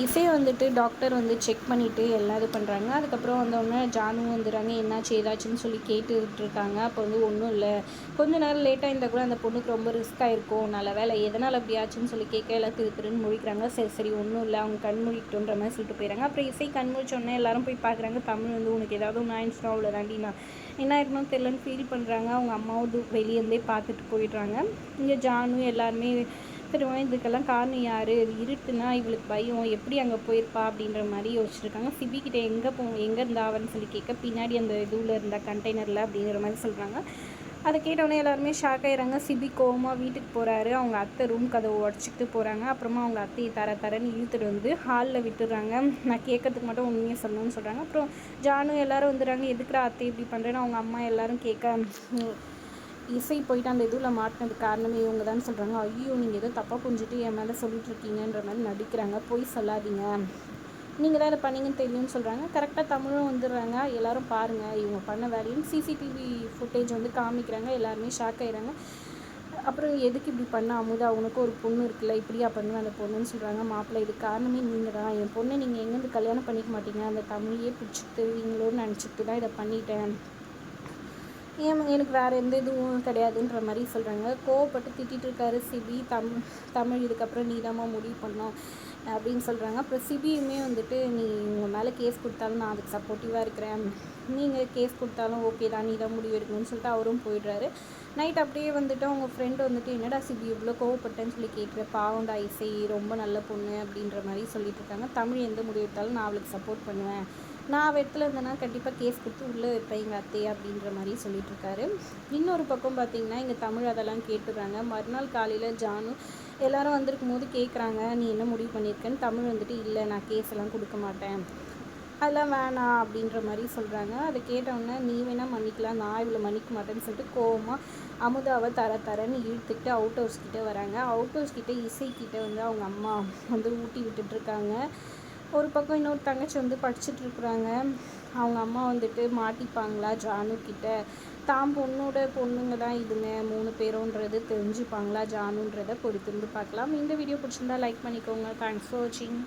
இசை வந்துட்டு டாக்டர் வந்து செக் பண்ணிவிட்டு எல்லாம் இது பண்ணுறாங்க அதுக்கப்புறம் வந்தோடனே ஜானு வந்துடுறாங்க. என்னாச்சு ஏதாச்சுன்னு சொல்லி கேட்டுக்கிட்டு இருக்காங்க அப்போ வந்து ஒன்றும் இல்லை. கொஞ்ச நேரம் லேட்டாக இருந்தால் கூட அந்த பொண்ணுக்கு ரொம்ப ரிஸ்க் இருக்கும் நல்ல வேலை எதனால் அப்படி ஆச்சுன்னு சொல்லி கேட்க எல்லாம் திரு திருன்னு முழிக்கிறாங்க. சரி சரி ஒன்றும் இல்லை. அவங்க கண் முழிக்கிட்டோன்ற மாதிரி சொல்லிட்டு போயிடறாங்க. அப்புறம் இசை கண் முழிச்சோடனே எல்லாரும் போய் பார்க்குறாங்க. தமிழ் வந்து உனக்கு ஏதாவது ஒன்று ஆயிடுச்சுனா அவ்வளோ தாண்டினா என்ன ஆயிருக்கணும் தெரிலன்னு ஃபீல் பண்ணுறாங்க அவங்க அம்மாவும் வெளியேருந்தே பார்த்துட்டு போயிடுறாங்க. இங்கே ஜானு எல்லாருமே திரும்ப இதுக்கெல்லாம் காரணம் யார்? இருட்டுனா இவளுக்கு பயம். எப்படி அங்கே போயிருப்பா அப்படின்ற மாதிரி யோசிச்சிருக்காங்க. சிபி கிட்ட எங்கே போ எங்கே இருந்தாவன்னு சொல்லி கேட்க பின்னாடி அந்த இதுவில் இருந்தால் கண்டெய்னரில் அப்படிங்கிற மாதிரி சொல்கிறாங்க அதை கேட்டவொடனே எல்லாருமே ஷாக் ஆகிறாங்க சிபி கோவமாக வீட்டுக்கு போகிறாரு அவங்க அத்தை ரூம் கதவை உடச்சிக்கிட்டு போகிறாங்க அப்புறமா அவங்க அத்தையை தர தரன்னு இழுத்துட்டு வந்து ஹாலில் விட்டுடுறாங்க நான் கேட்கறதுக்கு மட்டும் உண்மையை சொல்லணும்னு சொல்கிறாங்க அப்புறம் ஜானு எல்லாரும் வந்துடுறாங்க. எதுக்குடா அத்தை இப்படி பண்ணுறேன்னு அவங்க அம்மா எல்லோரும் கேட்க இசை போயிட்டு அந்த இதுவில் மாட்டினது காரணமே இவங்க தான் சொல்கிறாங்க ஐயோ நீங்கள் ஏதோ தப்பாக புரிஞ்சுட்டு என் மேலே சொல்லிட்டு இருக்கீங்கன்ற மாதிரி நடிக்கிறாங்க. போய் சொல்லாதீங்க. நீங்கள் தான் இதை பண்ணீங்கன்னு தெரியும்னு சொல்கிறாங்க கரெக்டாக தமிழும் வந்துடுறாங்க. எல்லோரும் பாருங்கள் இவங்க பண்ண வேலையும் சிசிடிவி ஃபுட்டேஜ் வந்து காமிக்கிறாங்க. எல்லாருமே ஷாக் ஆயிடுறாங்க. அப்புறம் எதுக்கு இப்படி பண்ண அமுதா? அவனுக்கு ஒரு பொண்ணு இருக்குல்ல. இப்படியா பண்ணுவேன் அந்த பொண்ணுன்னு சொல்கிறாங்க மாப்பிள்ளை இது காரணமே நீங்கள் தான் என் பொண்ணை நீங்கள் எங்கேருந்து கல்யாணம் பண்ணிக்க மாட்டீங்க? அந்த தமிழையே பிடிச்சிட்டு பிடிச்சிட்டுவீங்களோன்னு நினச்சிட்டு தான் இதை பண்ணிட்டேன். ஏன் எனக்கு வேறு எந்த இதுவும் கிடையாதுன்ற மாதிரி சொல்கிறாங்க கோவப்பட்டு திட்டிகிட்டு இருக்காரு சிபி. தம் தமிழ் இதுக்கப்புறம் நீ தாம்மா முடிவு பண்ணோம் அப்படின்னு சொல்கிறாங்க அப்புறம் சிபியுமே வந்துட்டு நீ உங்கள் மேலே கேஸ் கொடுத்தாலும் நான் அதுக்கு சப்போர்ட்டிவாக இருக்கிறேன். நீங்கள் கேஸ் கொடுத்தாலும் ஓகே தான். நீ தான் முடிவு எடுக்கணும்னு சொல்லிட்டு அவரும் போயிடுறாரு. நைட் அப்படியே வந்துட்டு அவங்க ஃப்ரெண்டு வந்துட்டு என்னடா சிபி இவ்வளோ கோவப்பட்டேன்னு சொல்லி கேட்குற பாவண்டா இசை. ரொம்ப நல்ல பொண்ணு அப்படின்ற மாதிரி சொல்லிட்டு இருக்காங்க. தமிழ் எந்த முடிவு எடுத்தாலும் நான் அவளுக்கு சப்போர்ட் பண்ணுவேன். நான் அவள் இடத்துல இருந்தேன்னா கண்டிப்பாக கேஸ் கொடுத்து உள்ளே வைப்பேன் எங்கள் அத்தையை அப்படின்ற மாதிரி சொல்லிட்டு இருக்காரு. இன்னொரு பக்கம் பார்த்தீங்கன்னா இங்கே தமிழ் அதெல்லாம் கேட்டுடுறாங்க. மறுநாள் காலையில் ஜானு எல்லாரும் வந்திருக்கும் போது கேட்குறாங்க நீ என்ன முடிவு பண்ணியிருக்கேன்னு தமிழ் வந்துட்டு இல்லை நான் கேஸ் எல்லாம் கொடுக்க மாட்டேன். அதெல்லாம் வேணாம் அப்படின்ற மாதிரி சொல்கிறாங்க அதை கேட்டவுடனே நீ வேணால் மன்னிக்கலாம் நான் இவ்வளோ மன்னிக்க மாட்டேன்னு சொல்லிட்டு கோவமாக அமுதாவை தர தரன்னு இழுத்துக்கிட்டு அவுட் ஹவுஸ் கிட்டே வராங்க. அவுட் ஹவுஸ் கிட்டே இசைக்கிட்ட வந்து அவங்க அம்மா வந்து ஊட்டி விட்டுட்ருக்காங்க ஒரு பக்கம் இன்னொரு தங்கச்சி வந்து படிச்சுட்டு இருக்கிறாங்க அவங்க அம்மா வந்துட்டு மாட்டிப்பாங்களா? ஜானுக்கிட்ட தான் பொண்ணோட பொண்ணுங்க தான் இதுங்க. மூணு பேருன்றது தெரிஞ்சுப்பாங்களா? ஜானுன்றதை பொறுத்திருந்து பார்க்கலாம். இந்த வீடியோ பிடிச்சிருந்தா லைக் பண்ணிக்கோங்க. தேங்க்ஸ் ஃபார் வாட்சிங்